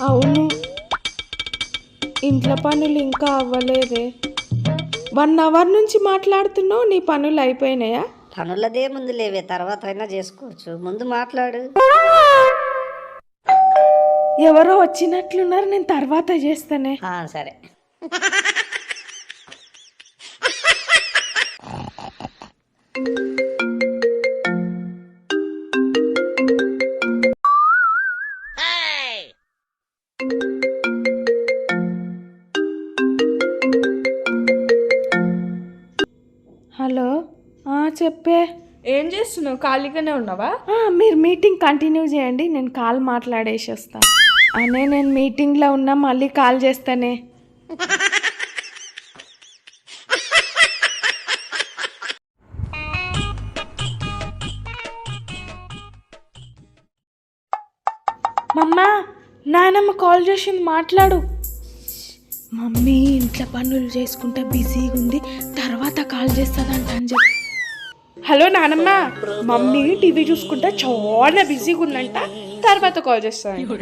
అవును. ఇంట్లో పనులు ఇంకా అవ్వలేదే. వన్ అవర్ నుంచి మాట్లాడుతున్నావు నీ పనులు అయిపోయినాయా? పనులదే ముందు లేవే తర్వాత అయినా చేసుకోవచ్చు. ముందు మాట్లాడు. ఎవరో వచ్చినట్లున్నారు నేను తర్వాత చేస్తానే. సరే. హలో? ఆ, చెప్పే. ఏం చేస్తున్నావు? ఖాళీగానే ఉన్నావా? మీరు మీటింగ్ కంటిన్యూ చేయండి నేను కాల్ మాట్లాడేసి వస్తాను అనే నేను మీటింగ్లో ఉన్నా మళ్ళీ కాల్ చేస్తానే. మమ్మా నాయనమ్మ కాల్ చేసింది మాట్లాడు. మమ్మీ ఇంట్లో పనులు చేసుకుంటే బిజీగా ఉంది కాల్ చేస్తానంట అని చెప్పి హలో నానమ్మ మమ్మీ టీవీ చూసుకుంటా చాలా బిజీగా ఉందంట. తర్వాత కాల్ చేస్తాను